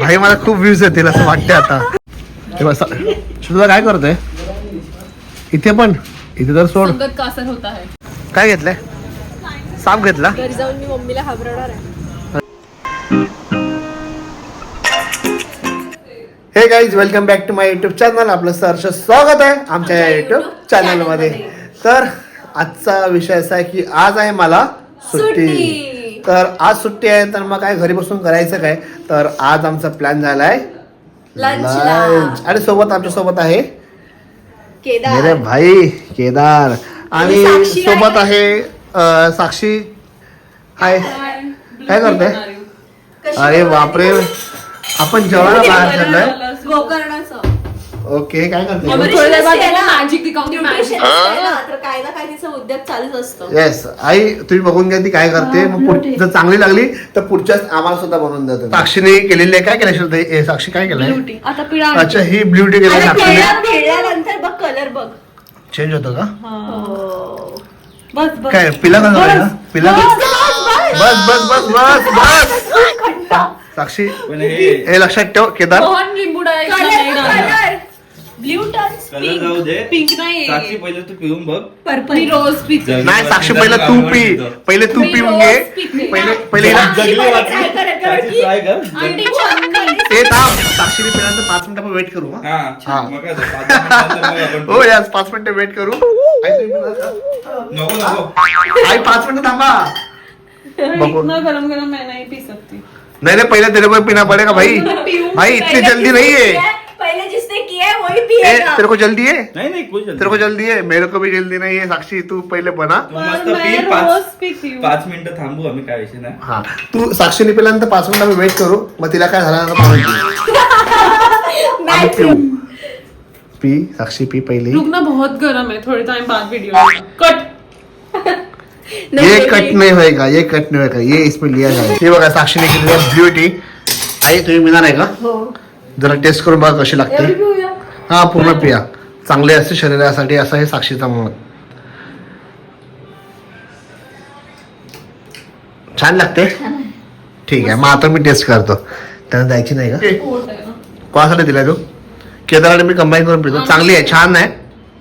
भाई मला खूप व्ह्यूज येतील असं वाटते आता. श्रद्धा काय करतोय? इथे पण. इथे तर सोड. संगत का असर होता है काय घेतलंय? साप घेतला. घरी जाऊन मी मम्मीला घाबरवणार आहे. Hey guys welcome back to my YouTube channel आपलं सहर्ष स्वागत आहे आमच्या या युट्यूब चॅनलमध्ये तर आजचा विषय असा आहे की आज आहे मला सुट्टी. तर आज सुट्टी आहे तर मग काय घरी बसून करायचं काय? तर आज आमचा प्लॅन झालाय लंचला. lunch. आणि सोबत आमच्यासोबत आहे मेरे केदार भाई केदार. आणि सोबत आहे साक्षी. हाय काय करते? अरे बापरे. आपण जेवायला बाहेर चाललोय. ओके काय करते? थोड्या. असते ना, तर काही ना? काही तिचा उद्योग चालूच असतो. येस आई तुम्ही बघून घ्या ती काय करते. मग पुढ- जर चांगली लागली तर पुढच्याच आम्हाला सुद्धा बनवून देतो साक्षीने केलेली आहे काय? केलं? ए, साक्षी काय केलंय? Beauty. आता अच्छा ही ब्युटी केली आणि साक्षीने. बघ कलर बघ. चेंज होतो का? बस बस. काय पिला का झालं? पिला बस बस बस. बस बस साक्षी पण हे हे लक्षात ठेव केदार. मोहन डालणार. ब्ल्यू टर्न कलर जाऊ दे. पिंक नाही. साक्षी पहिले तू पिऊन बघ. पर्पल रोज पिते. नाही साक्षी पहिले तू पी. पहिले तू मी पिऊन घे. रोज पिते. पहिले पहिले हिला- जगली try साक्षी की- try कर. आणि चंदन. ते थांब. साक्षीने पिल्यानंतर पाच मिनिटं आपण वेट करू हा? हा, हा. मग काय झालं? पाच मिनिटानंतर मग आपण- हो यास पाच मिनिटं वेट करू. आई तुम्ही पिणार का? नको नको. आई पाच मिनिटं थांबा. बघू इतना गरम गरम मैं नहीं पी सकती. नहीं नहीं पहले तेरे को पीना पड़ेगा भाई. भाई इतनी जल्दी नहीं है. पहले जिसने किया है वही पिएगा। तेरे को जल्दी है? नाही नाही कुछ तेरे को जल्दी है? मेरे को भी जल्दी नहीं है साक्षी तू पहले बना। तू मस्त मैं पी रोज पाच मिनिटं थांबू आम्ही काय विषय नाही. हा तू साक्षीने पिल्यानंतर पाच मिनिटं आम्ही वेट करू मग तिला काय झालं ना पिऊ. पी साक्षी पी पहिले. रुक ना बहुत गर्म है थोड़े टाइम बाद वीडियो कट ये कट नहीं। होएगा ये कट नहीं होएगा ये इसमें लिया जाएगा। हे बघा साक्षीने केलेली ब्युटी आई तुम्ही पिणार आहे का? हो. जरा टेस्ट करून बघा कशी लागते. हा पूर्ण पिया. चांगले असते शरीरासाठी असं आहे साक्षीचा मत छान लागते? ठीक आहे मग आता मी टेस्ट करतो. त्यांना द्यायची नाही का? कोणासाठी दिलाय तू? केदाराने मी कंबाईन करून पितो. चांगली आहे छान आहे.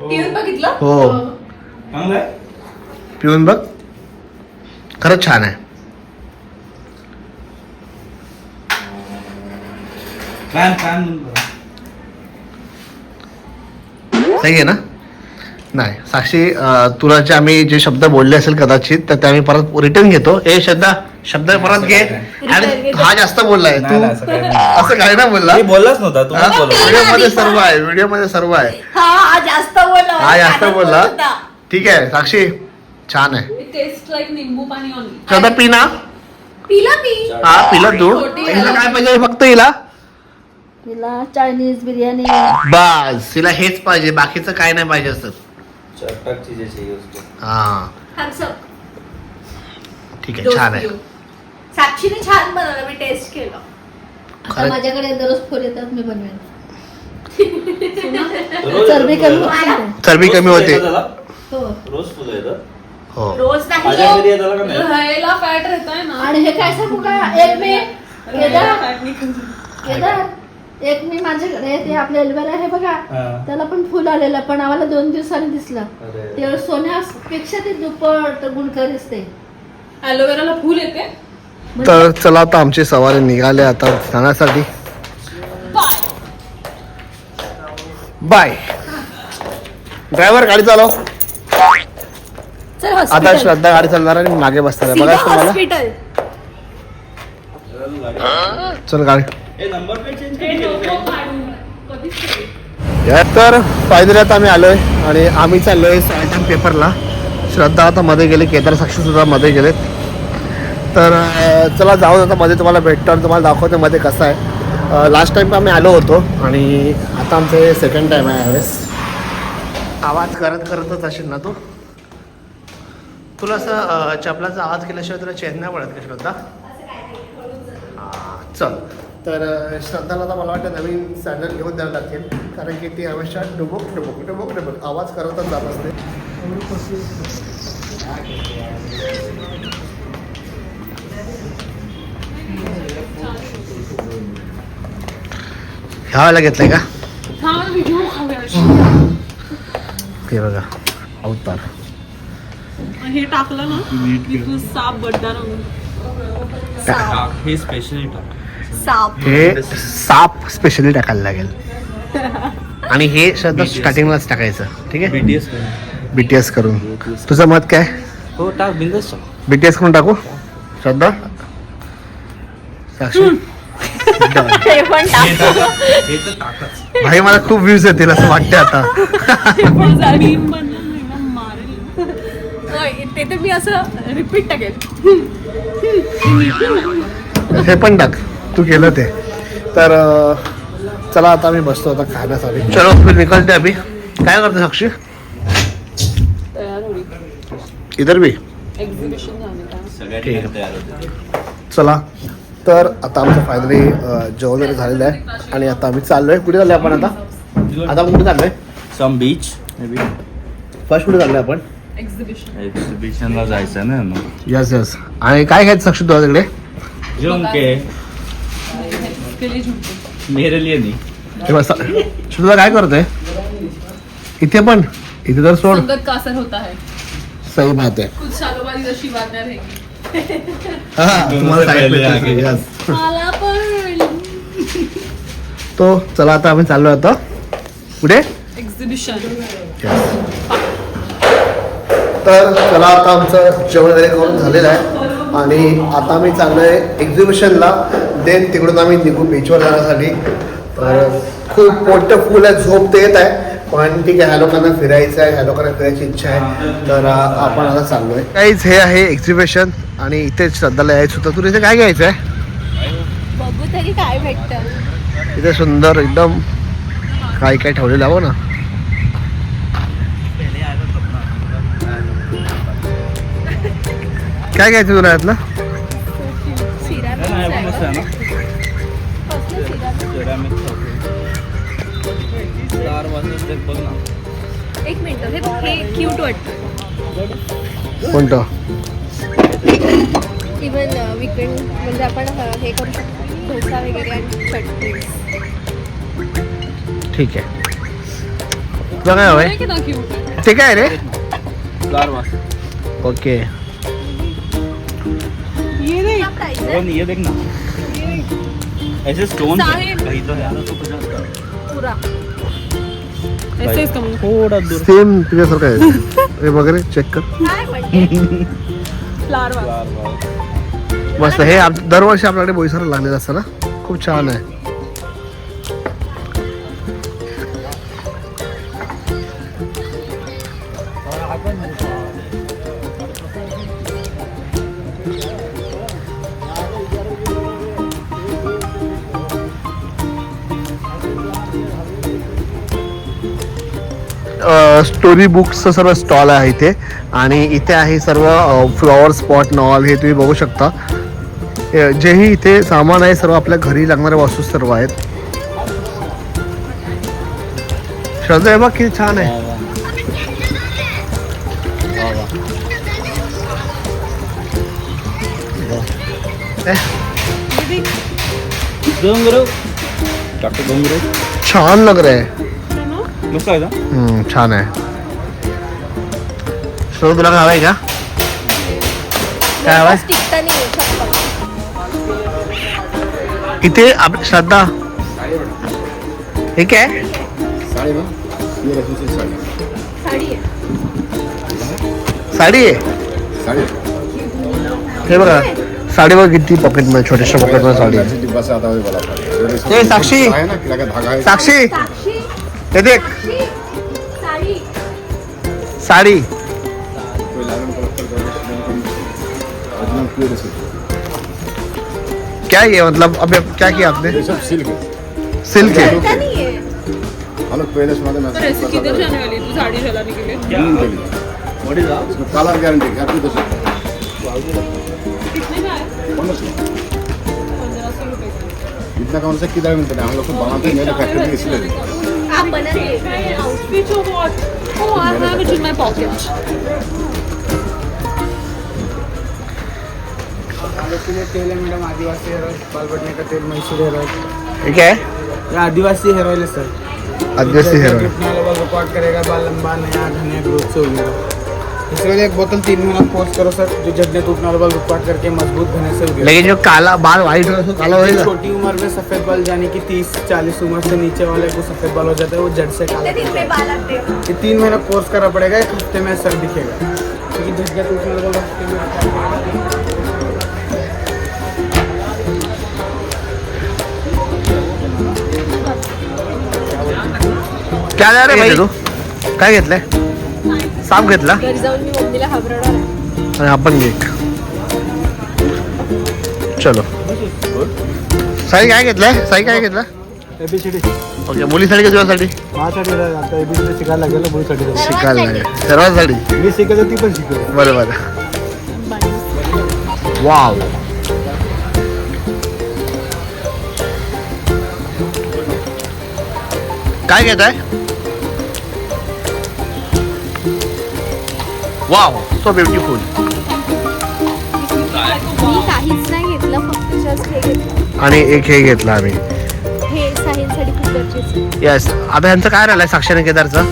पिऊन बघितलं? हो. चांगलं आहे? पिऊन बघ. खरंच छान आहे. सही आहे ना? नाही. साक्षी अं, तुला जे आम्ही जे शब्द बोलले असेल कदाचित तर ते आम्ही परत रिटर्न घेतो. ए शब्द शब्द परत घे. आणि हा जास्त बोललाय. तू नाही, असं काही नाही. असं काय ना बोलला. मी बोललाच नव्हता बोलला. व्हिडिओमध्ये सर्व आहे व्हिडिओमध्ये सर्व आहे. हा हा जास्त बोलला. हा जास्त. ठीक आहे साक्षी. छान आहे. इट टेस्ट लाइक निंबू पाणी ओनली सदा पी ना पिला पी हा पिला तू. हिला काय पाहिजे? फक्त हिला. तिला चायनीज बिर्याणी बस हिला हेच पाहिजे बाकीचं काय नाही पाहिजे असं. चटक चीजें चाहिए उसको हा. थम्स अप ठीक आहे छान आहे. साक्षीने छान बनवलं मी टेस्ट केलं. आता माझ्याकडे दररोज फोन येतात मी बनवेन. रोज- चरबी कमी होते. चरबी रोज कमी फुलं होते. त्याला? हो. रोज फुलं येतात? हो. रोज माझ्या नाही घरी येतं का नाही? राहायला फॅट रहता है ना. आणि हे काय सांगू का? एक मी केदार केदार? एक मी माझ्याकडे ते आपल्या एल्बर आहे बघा. त्याला पण फुल आलेलं पण आम्हाला दोन दिवसांनी दिसला. ते सोन्यापेक्षा ते दुप्पट गुणकारी दिसते ॲलोवेराला फुल येते? तर चला आता आमची सवारी निघाले आता जाण्यासाठी बाय बाय ड्रायव्हर गाडी चालव. चल आता श्रद्धा गाडी चालणार आणि मागे बसणार आहे. बघा तुम्हाला. हॉस्पिटल चल गाडी. तर आता आम्ही आलोय आणि आम्ही चाललोय सायटम पेपरला श्रद्धा आता मध्ये गेले केदार साक्षी सुद्धा मध्ये गेलेत तर चला जाऊन आता मध्ये तुम्हाला भेटतो आणि तुम्हाला दाखवतो मध्ये कसं आहे. लास्ट टाइम आम्ही आलो होतो आणि आता आमचं सेकंड टाइम आहे यावेळेस. आवाज करत करतच असेल ना तू? तुला असं चपलाचा आवाज केल्याशिवाय तुला चेन नाही पडत का श्रद्धा? हां, चल. तर श्रद्धाला आता मला वाटतं नवीन सँडल घेऊन द्यावं लागेल कारण की ती हमेशा डुबुक डुबुक डुबुक डुबुक. आवाज करतच जात असते. ह्या वेळेला घेतलंय का? हा ते बघा अवतार. हे टाकलं ना साप बड्डा ना हे स्पेशली टाक. साप. हे साप स्पेशली टाकायला लागेल. आणि हे श्रद्धा स्टार्टिंगलाच टाकायचं ठीक आहे? बीटीएस बीटीएस करून. तुझं मत काय? हो टाक बिंदस बीटीएस करून टाकू? श्रद्धा साक्षी. ते पण टाक. भाई मला खूप व्ह्यूज येतील असं वाटतं आता. होय, ते तर मी असं रिपीट टाकेल. हे पण टाक. तू केलं ते. तर चला आता आम्ही बसतो आता खाण्यासाठी. चलो फिर निकलते अभी. काय करते साक्षी? इधर भी. ठीक चला तर आता आमचं फायनली जेवण वगैरे झालेलं आहे. आणि आता आम्ही चाललोय. कुठे चाललोय आपण आता? आता कुठे चाललोय? सम बीच फर्स्ट कुठे चाललोय आपण? एक्झिबिशन एक्झिबिशनला जायचं ना. यस यस आणि काय घ्यायचं साक्षी तुझ्या तिकडे झुमके झुमके मेरे लिए नहीं हे बस तुला काय करतोय? इथे पण इथे तर सोड. संगत का असर होता है सही बात आहे कुछ सालों बाद इधर रहेंगी हा, तुम्हाला पहिले सांगितलं आगे. yes. मला पण तो चला आता आम्ही चाललोय आता. कुठे? एक्झिबिशन तर चला आता आमचं जेवण वगैरे करून झालेलं आहे. आणि आता आम्ही चाललोय एक्झिबिशनला देन तिकडून आम्ही निघू बीचवर जाण्यासाठी. तर खूप मोठं फुल आहे झोप तर येत आहे पण ठीक आहे ह्या लोकांना फिरायचं आहे ह्या लोकांना फिरायची इच्छा आहे. तर आपण आता चाललोय. काहीच हे आहे एक्झिबिशन आणि इथे श्रद्धाला यायचं होतं तुला इथे काय घ्यायचं आहे बघू तरी काय भेटतं. इथे सुंदर एकदम काय काय ठेवलेलं आहे हो ना. काय घ्यायचं तुला यातलं? ते बघ ना. एक मिनिट हे हे क्यूट वाटतं. कोणतं? इवन विकेंड म्हणजे आपण हे करू शकतो. डोसा वगैरे आणि चटणी ठीक आहे. तुला काय हवंय ते काय रे. चार वाजता ओके. ये नहीं ये देख ना. ऐसे स्टोन. कहीं तो है तो पचास का? पुरा. थोड़ा दूर। सेम तुझ्यासारखं आहे हे। वगैरे चेक कर। मस्त हे आप- दरवर्षी आपल्याकडे बोईसर लागलेलं असतं ना खूप छान आहे स्टोरी बुक्सचं सर्व स्टॉल आहे इथे. आणि इथे आहे सर्व फ्लॉवर स्पॉट नॉल हे तुम्ही बघू शकता. जेही इथे सामान आहे सर्व आपल्या घरी लागणाऱ्या वस्तू सर्व आहेत. श्रद्धा आहे बघ किती छान आहे. छान लग रहा है. छान आहे. श्रद्धा तुला काय हवंय का काय हवंय टिकता नाही फक्त इथे आप श्रद्धा हे काय साड़ी ना ये रखी थी साड़ी साडी आहे साडी आहे साड़ी हे बघा साडी बघ किती पॉकेटमध्ये छोट्याशा पॉकेटमध्ये साडी आहे डिब्बा से आता हुआ वाला था ये इसमें ए, साक्षी! है ना किला का धागा है साक्षी साक्षी हे देख साडी क्या ये मतलब अभी क्या किया आपने? ये सब सिल्क है। सिल्क है? कळता नाहीये हम लोग पहले सुना तर थे ऐसे किधर जाने वाली तू साड़ी चलाने के लिए। ग्रीन के लिए व्हाट इज दैट इसमें कलर गारंटी है आपकी दस कितने का है? कौन सा। पंद्रह सौ रुपए का। इतना कौन सा किधर मिलता है? हम लोग को बनाते हैं मैन्युफैक्चरिंग इसलिए। आपण Outfit or what? Oh, I have it in my pocket. आपके तेल मैडम आदिवासी हेयर ऑयल तेल ठीक आहे आदिवासी है सर. आदिवासी हेयर ऑयल टूटने वाला बाल रिकॉर्ड करेगा बाल लंबा नया घने ग्रोथ से उगेगा इसके बाद एक बोतल तीन महीना कोर्स करो सर. जो झड़ने टूटने वाला बाल रिकॉर्ड करके मज़बूत घने से उगेगा लेकिन जो काला बाल व्हाइट हो तो काला होएगा छोटी उम्र में सफ़ेद बाल यानी कि तीस चालीस उम्र से नीचे वाले को सफ़ेद बाल हो जाता है वो जड़ से काला दिन में बाल आते हैं? ये तीन महीना कोर्स करना पड़ेगा एक हफ़्ते में सर दिखेगा। क्योंकि झटका टूटने वाला हफ़्ते में काय झालं रे भाई? तू काय घेतलंय? साप घेतला? घरी जाऊन मी मम्मीला घाबरवणार आहे. आणि आपण घेक चलो. साई काय घेतलंय? साई काय घेतलं? एबीसीडी ओके मुलीसाठी का तुझ्यासाठी माझ्यासाठी आता एबीसीडी शिकायला लागेल मुलीसाठी शिकायला लागेल. सर्वांसाठी? मी शिकायचं ती पण बरोबर वाव काय घेत आहे वाव सो ब्युटिफुल मी काहीच नाही घेतलं फक्त जस्ट हे घेतलं. आणि एक हे घेतलं आम्ही. हे साहिलसाठी खूप गरजेचं आहे. येस आता यांचं काय राहिलंय साक्षर केदारचं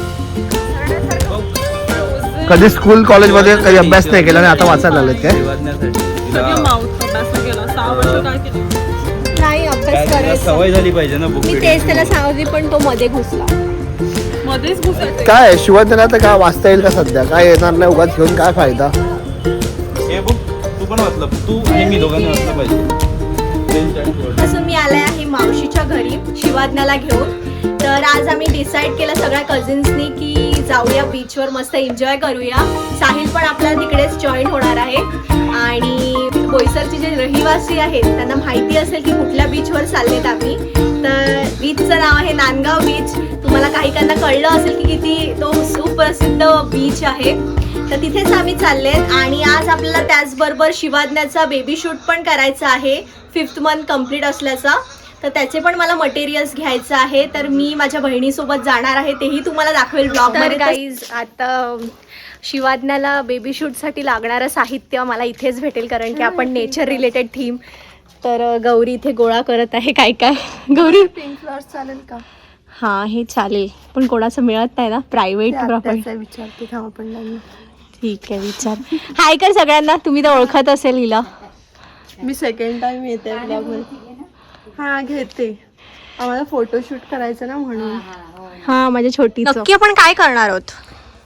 कधी स्कूल कॉलेजमध्ये काही अभ्यास नाही केला आणि आता वाचायला लागलेत काय? नाही अभ्यास करायचा. सवय झाली पाहिजे ना बुक मी तेच त्याला सांगितली पण तो मध्ये घुसला. काय शिवसेना तर काय वाचता येईल का सध्या? काय येणार नाही उगाच घेऊन काय फायदा? हे बुक तू पण वाचलं तू आणि मी दोघांनी वाचलं पाहिजे. मी आले आहे मावशीच्या घरी शिवाज्ञाला घेऊन. तर आज आम्ही डिसाईड केलं सगळ्या कझिन्सनी की जाऊया बीचवर मस्त एन्जॉय करूया. साहिल पण आपल्याला तिकडेच जॉईन होणार आहे. आणि बोईसरचे जे रहिवासी आहेत त्यांना माहिती असेल की कुठल्या बीचवर चाललेत आम्ही. तर बीचचं नाव आहे नांदगाव बीच तुम्हाला काही काहींना कळलं असेल की किती तो सुप्रसिद्ध बीच आहे. तर तिथेच आम्ही चाललेत आणि आज आपल्याला त्याचबरोबर शिवाज्ञाचा बेबी शूट पण करायचा आहे. फिफ्थ मंथ कंप्लीट असल्याचा. तर त्याचे पण मला मटेरियल्स घ्यायचं आहे. तर मी माझ्या बहिणीसोबत जाणार आहे. तेही तुम्हाला दाखवेल ब्लॉगमध्ये तर गाईज आता शिवाज्ञाला बेबी शूटसाठी लागणारं साहित्य मला इथेच भेटेल कारण की आपण नेचर रिलेटेड थीम तर गौरी इथे गोळा करत आहे. काय काय? गौरी? पिंक फ्लॉर्स चालेल का? हां हे चालेल. पण कोणाचं मिळत नाही ना? प्रायव्हेट प्रॉपर्टी विचारते थांब आपण लागलं ठीक आहे विचार. हाय कर सगळ्यांना तुम्ही तर ओळखत असेल हिला. मी सेकंड टाइम येते हां घेते. आम्हाला फोटोशूट करायचं ना म्हणून. हां माझ्या छोटी नक्की आपण काय करणार आहोत?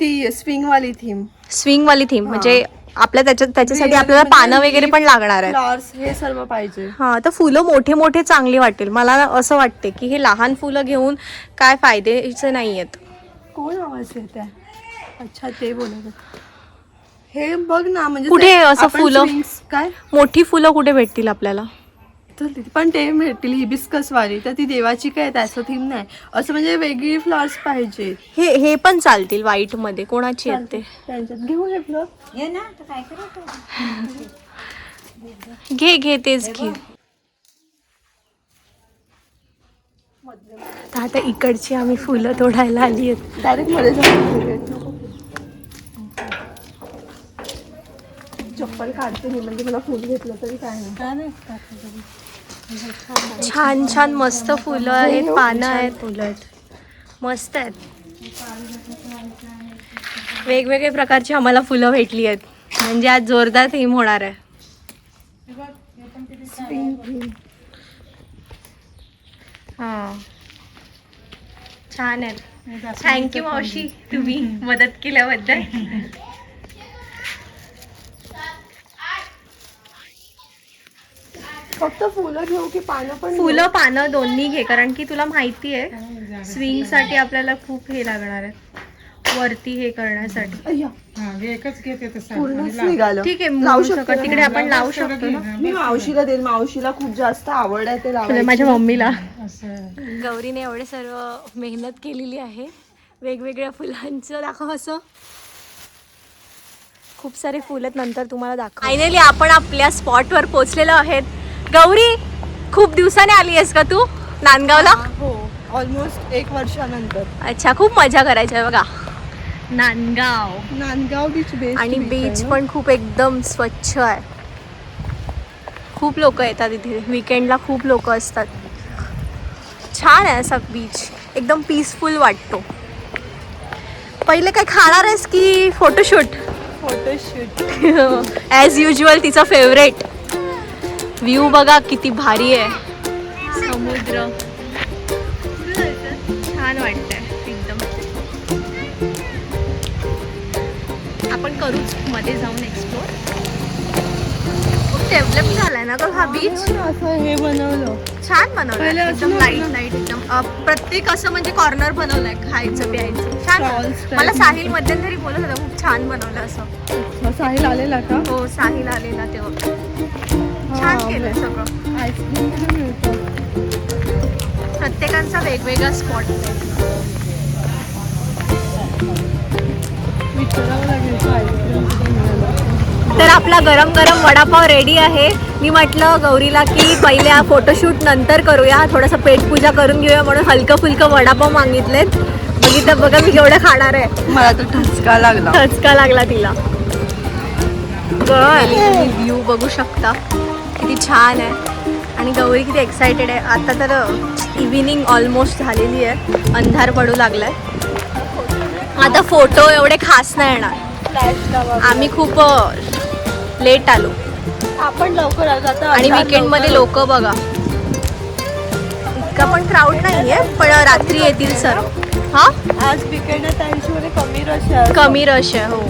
ती स्विंगवाली थीम स्विंग वाली थीम म्हणजे आपल्या त्याच्यात त्याच्यासाठी आपल्याला पानं वगैरे पण लागणार आहेत. फ्लॉर्स हे सर्व पाहिजे. हा तर फुलं मोठे मोठे चांगली वाटेल. मला असं वाटते की हे लहान फुलं घेऊन काय फायद्याचे नाही आहेत कोण आवाज येत आहे अच्छा ते बोलत आहे. हे बघ ना म्हणजे कुठे ते- असं आपण फुलं? swings काय? मोठी फुलं कुठे भेटतील आपल्याला? तर तिथे पण ते भेटतील हिबिस्कस वाली. तर ती देवाची काय त्याचं थीम नाही. असं म्हणजे वेगळी फ्लॉर्स पाहिजे. हे हे पण चालतील व्हाईटमध्ये. कोणाची आहेत ते? त्यांच्यात. घेऊ हे फ्लॉर घे घे तेच घे. तर आता इकडची आम्ही फुलं तोडायला आली आहेत. डायरेक्टमध्ये चप्पल काढते मी म्हणजे मला फुल घेतलं तरी काय नाही. छान छान मस्त फुलं आहेत पानं आहेत. फुलं आहेत मस्त आहेत. वेगवेगळे प्रकारची आम्हाला फुलं भेटली आहेत. म्हणजे आज जोरदार थीम होणार आहे. हां. छान आहेत. थँक्यू मावशी. तुम्ही मदत केल्याबद्दल. फक्त फुलं घेऊ की पानं पण? फुलं पानं दोन्ही घे कारण की तुला माहिती आहे स्विंगसाठी आपल्याला खूप हे लागणार आहे. वरती हे करण्यासाठी. अय्या. पूर्णच निघालं. ठीक आहे लावू शकतो? तिकडे आपण लावू शकतो ना? मी मावशीला देईल मावशीला खूप जास्त आवड आहे ते लावायची. माझ्या मम्मीला. गौरीने एवढे सर्व मेहनत केलेली आहे. वेगवेगळ्या फुलांचं दाखव असं. खूप सारे फुल नंतर तुम्हाला दाखव. फायनली आपण आपल्या स्पॉटवर पोहोचलेलो आहेत. गौरी खूप दिवसाने आली आहेस का तू नांदगावला? हो ऑलमोस्ट एक वर्षानंतर. अच्छा खूप मजा करायची आहे बघा. नांदगाव. नांदगाव बीच बेस्ट आणि बीच पण खूप एकदम स्वच्छ आहे. खूप लोक येतात इथे. विकेंडला खूप लोक असतात. छान आहे असा बीच एकदम पीसफुल वाटतो. पहिले काय खाणार आहेस की फोटोशूट फोटोशूट ॲज युजल तिचा फेवरेट व्ह्यू बघा किती भारी आहे. समुद्र. छान वाटतंय एकदम. आपण करूच मध्ये जाऊन एक्सप्लोर खूप डेव्हलप झालाय ना ग हा बीच असं हे बनवलं. छान बनवलं एकदम. लाइट लाइट एकदम. प्रत्येक असं म्हणजे कॉर्नर बनवलंय खायचं प्यायचं. छान. मला साहिल मध्यंतरी बोलत होता खूप छान बनवलं असं. साहिल आलेला का? हो साहिल आलेला तेव्हा. छान केलं सगळं. आईस्क्रीम कुठे मिळतं प्रत्येकांचा वेगवेगळा स्पॉट तर आपला गरम गरम वडापाव रेडी आहे. मी म्हटलं गौरीला की पहिले हा फोटोशूट नंतर करूया. थोडंसं पेटपूजा करून घेऊया म्हणून हलकं फुलकं वडापाव मागितलेत. बघितलं बघा मी केवढं खाणार आहे. मला तर ठसका लागला. ठचका लागला तिला. व्ह्यू बघू शकता. किती छान आहे. आणि गौरी किती एक्सायटेड आहे. आता तर इव्हिनिंग ऑलमोस्ट झालेली आहे. अंधार पडू लागलाय. आता फोटो एवढे खास नाही येणार. आम्ही खूप लेट आलो. आपण लवकर आलो. आणि अंधार weekend मध्ये लवकर लोक बघा. इतका पण क्राऊड नाहीये पण रात्री येतील सर हा? आज विकेंड आहे कमी रश आहे. कमी रश आहे हो.